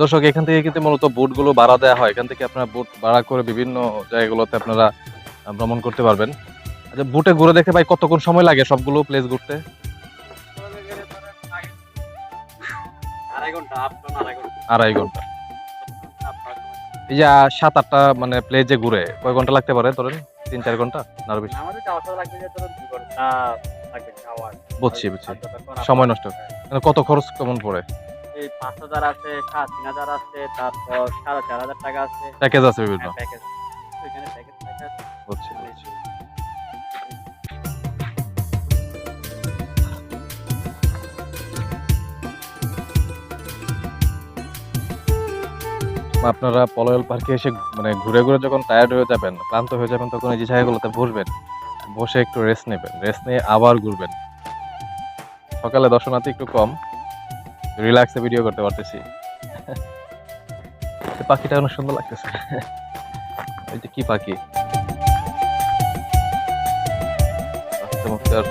দর্শক এখান থেকে কিন্তু মূলত বোটগুলো ভাড়া দেওয়া হয়। এখান থেকে আপনারা বোট ভাড়া করে বিভিন্ন জায়গাগুলোতে আপনারা ভ্রমণ করতে পারবেন। আচ্ছা বোটে ঘুরে দেখে ভাই কতক্ষণ সময় লাগে সবগুলো প্লেস ঘুরতে? আড়াই ঘণ্টা এই যে সাত আটটা মানে প্লেস যে ঘুরে কয় ঘণ্টা লাগতে পারে ধরেন? তিন চার ঘণ্টা? আরও বেশি? বুঝছি বুঝছি। সময় নষ্ট। মানে কত খরচ কেমন পড়ে? এই পাঁচ হাজার আছে সাত তিন হাজার আছে তারপর সাড়ে চার হাজার টাকা আছে। প্যাকেজ আছে বিভিন্ন প্যাকেজ ওইখানে প্যাকেজ প্যাকেজ বুঝছি বুঝছি। আপনারা পলয়েল পার্কে এসে মানে ঘুরে ঘুরে যখন টায়ার্ড হয়ে যাবেন ক্লান্ত হয়ে যাবেন তখন এই যে জায়গাগুলোতে বসবেন বসে একটু রেস্ট নেবেন রেস্ট নিয়ে আবার ঘুরবেন। সকালে দর্শনার্থী একটু কম। রিল্যাক্সে ভিডিও করতে পারতেছি। পাখিটা অনেক সুন্দর লাগতেছে। এই যে কি পাখি? চমৎকার।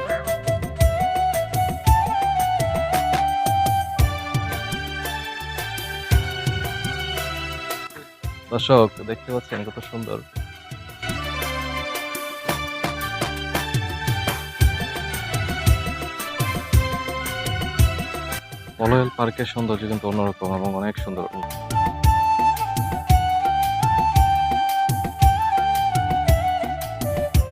দর্শক দেখতে পাচ্ছেন কত সুন্দর। পলয়েল পার্কের সৌন্দর্য কিন্তু অন্যরকম এবং অনেক সুন্দর।